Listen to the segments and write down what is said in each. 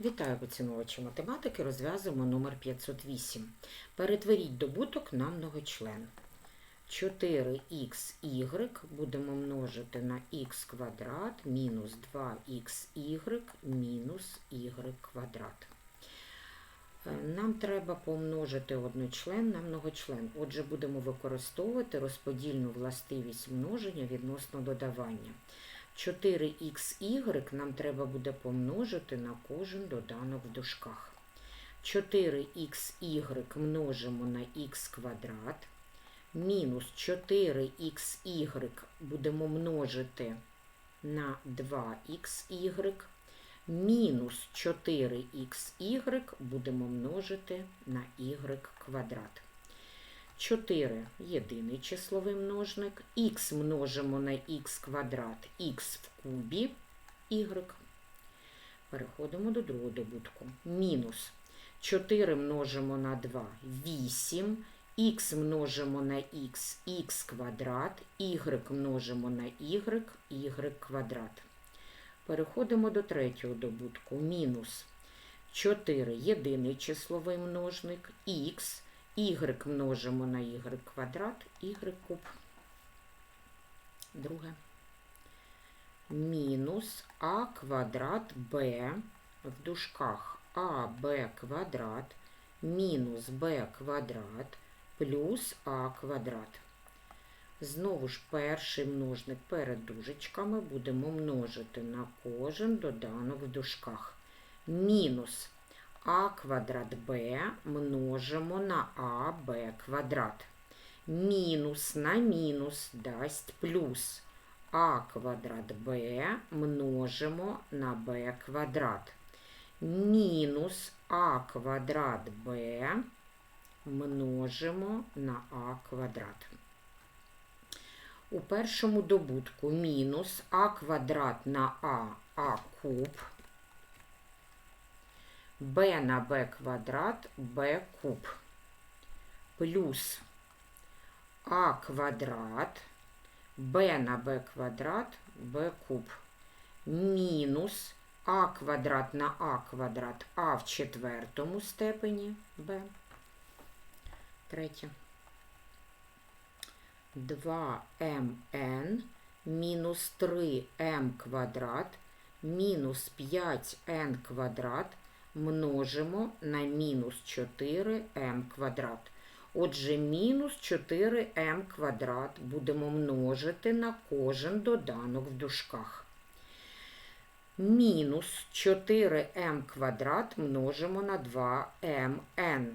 Вітаю поціновувачі математики. Розв'язуємо номер 508. Перетворіть добуток на многочлен. 4xy будемо множити на х квадрат мінус 2xy мінус y квадрат. Е, Нам треба помножити одночлен на многочлен. Отже, будемо використовувати розподільну властивість множення відносно додавання. 4xy нам треба буде помножити на кожен доданок в дужках. 4xy множимо на х квадрат. Мінус 4xy будемо множити на 2xy. Мінус 4xy будемо множити на y квадрат. 4 єдиний числовий множник, х множимо на х квадрат, х в кубі, y. Переходимо до другого добутку. Мінус 4 множимо на 2, 8, х множимо на х, х квадрат, y множимо на y, y квадрат. Переходимо до третього добутку. Мінус 4 єдиний числовий множник, х, y множимо на y квадрат, y куб. Друге. Мінус а квадрат b в дужках аб квадрат мінус b квадрат плюс а квадрат. Знову ж перший множник перед дужечками будемо множити на кожен доданок в дужках. Мінус а квадрат b множимо на аб квадрат. Мінус на мінус дасть плюс а квадрат b множимо на b квадрат. Мінус а квадрат b множимо на а квадрат. У першому добутку мінус а квадрат на а, а куб, b на b квадрат, b куб, плюс а квадрат, b на b квадрат, b куб, мінус а квадрат на а квадрат, а в четвертому степені, b. Третє. 2mn мінус 3m квадрат мінус 5n квадрат множимо на мінус 4m квадрат. Отже, мінус 4m квадрат будемо множити на кожен доданок в дужках. Мінус 4m квадрат множимо на 2mn.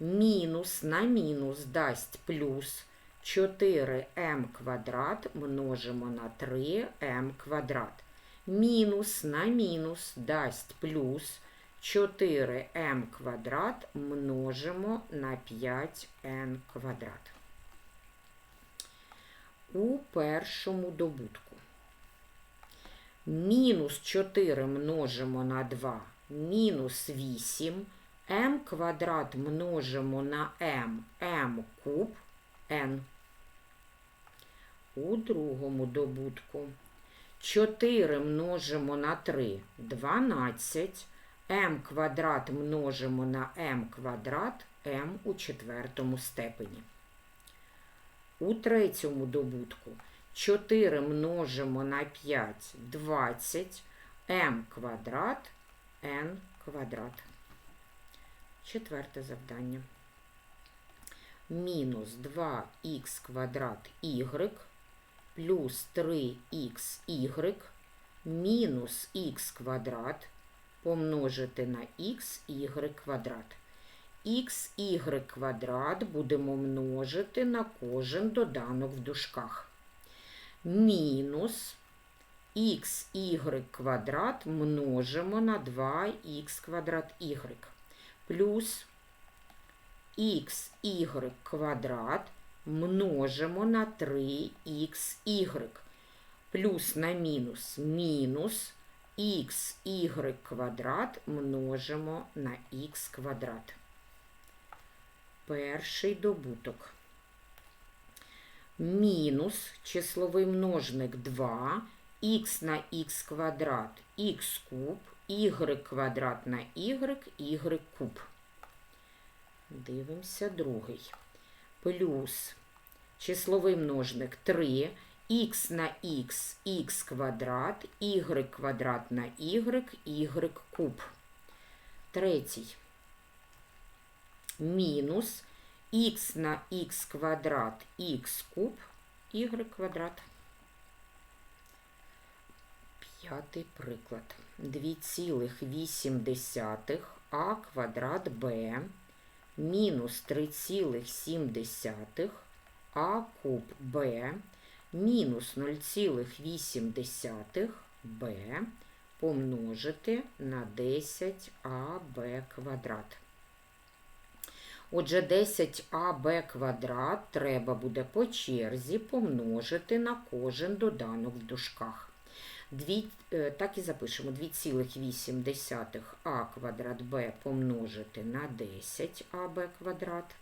Мінус на мінус дасть плюс 4m квадрат множимо на 3m квадрат. Мінус на мінус дасть плюс 4m квадрат множимо на 5n квадрат. У першому добутку. Мінус 4 множимо на 2, мінус 8, m квадрат множимо на m, m куб, n. У другому добутку 4 множимо на 3 12, m квадрат множимо на m квадрат, m у четвертому степені. У третьому добутку 4 множимо на 5 20, m квадрат, n квадрат. Четверте завдання мінус 2х квадрат y плюс 3xy мінус х квадрат помножити на xy квадрат. xy квадрат будемо множити на кожен доданок в дужках. Мінус xy квадрат множимо на 2х квадрат y плюс xy квадрат множимо на 3xy. Плюс на мінус мінус xy квадрат множимо на х квадрат. Перший добуток. Мінус числовий множник 2, х на х квадрат, х куб, y квадрат на y, y куб. Дивимося другий. Плюс числовий множник 3, х на х, х квадрат, y квадрат на y, y куб. Третій. Мінус х на х квадрат, х куб, y квадрат. П'ятий приклад. 2,8 а квадрат b мінус 3,7 а куб b мінус 0,8 b помножити на 10аб квадрат. Отже, 10аб квадрат треба буде по черзі помножити на кожен доданок в дужках. Дві, е, так і запишемо 2,8 а квадрат b помножити на 10аб квадрат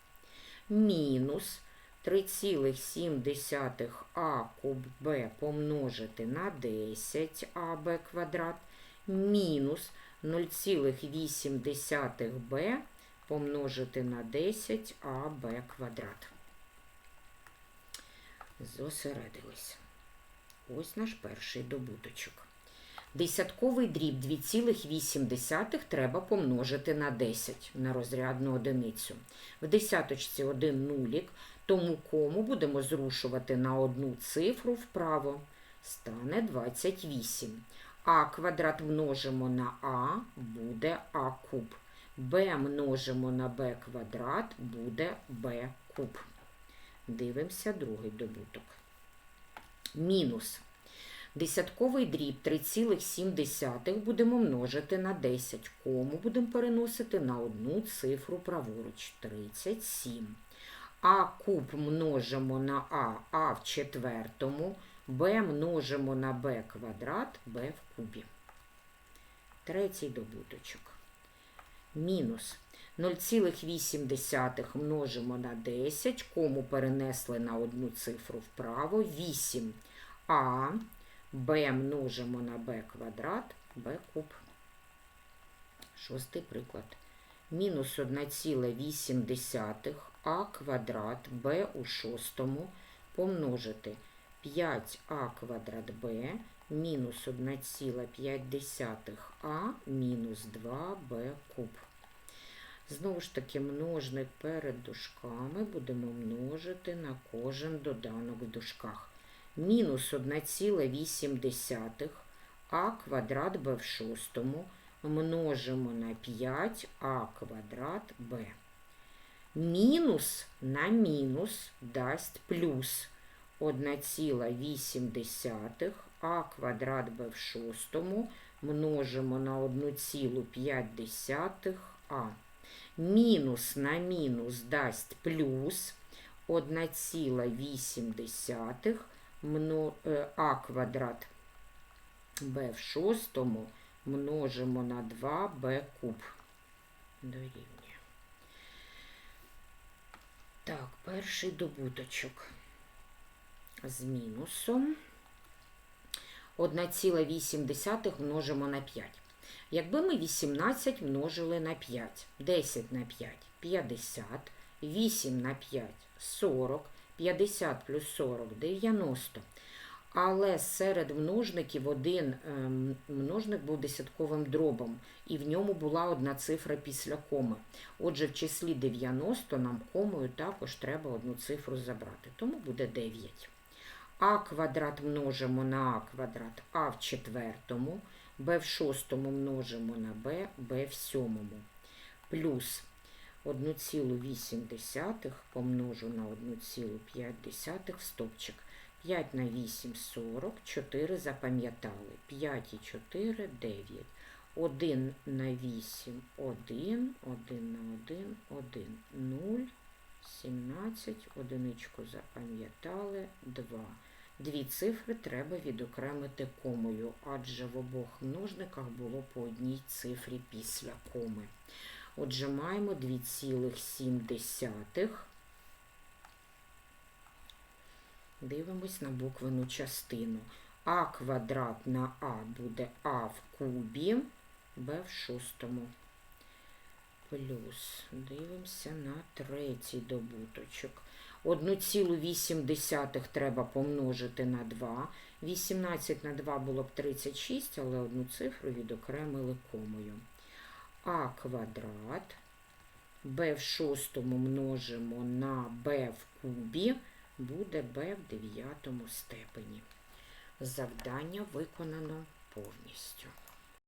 мінус 3,7 а куб b помножити на 10аб квадрат мінус 0,8 b помножити на 10аб квадрат. Зосередилися. Ось наш перший добуточок. Десятковий дріб 2,8 треба помножити на 10 на розрядну одиницю. В десяточці один нулік, тому кому будемо зрушувати на одну цифру вправо. Стане 28. А квадрат множимо на А, буде А куб. Б множимо на Б квадрат, буде Б куб. Дивимося другий добуток мінус. Десятковий дріб 3,7 будемо множити на 10. Кому будемо переносити на одну цифру праворуч 37. А куб множимо на А, А в четвертому, Б множимо на Б квадрат, Б в кубі. Третій добуточок. Мінус 0,8 множимо на 10, кому перенесли на одну цифру вправо 8. А, Б множимо на Б квадрат, Б куб. Шостий приклад. Мінус 1,8 А квадрат Б у шостому помножити 5а квадрат Б мінус 1,5 А мінус 2Б куб. Знову ж таки, множник перед дужками будемо множити на кожен доданок в дужках. Мінус 1,8 а квадрат b в шостому множимо на 5а квадрат b. Мінус на мінус дасть плюс 1,8 а квадрат b в шостому множимо на 1,5а мінус на мінус дасть плюс 1,8 е, а квадрат b в шостому множимо на 2b куб. Дорівнює. Так, перший добуточок з мінусом 1,8 множимо на 5. Якби ми 18 множили на 5, 10 на 5 50, 8 на 5 40, 50 плюс 40 90. Але серед множників один ем, множник був десятковим дробом, і в ньому була одна цифра після коми. Отже, в числі 90 нам комою також треба одну цифру забрати, тому буде 9. А квадрат множимо на А квадрат, А в четвертому b в шостому множимо на b, b в сьомому. Плюс 1,8 помножу на 1,5 в стопчик. 5 на 8 40, 4 запам'ятали. 5 і 4 9. 1 на 8 1, 1 на 1, 1, 0, 17, одиничку запам'ятали, 2. Дві цифри треба відокремити комою, адже в обох множниках було по одній цифрі після коми. Отже, маємо 2,7. Дивимось на буквену частину. А квадрат на А буде А в кубі. b в шостому. Плюс дивимося на третій добуточок. 1,8 треба помножити на 2. 18 на 2 було б 36, але одну цифру відокремили комою. А квадрат b в шостому множимо на b в кубі, буде b в дев'ятому степені. Завдання виконано повністю.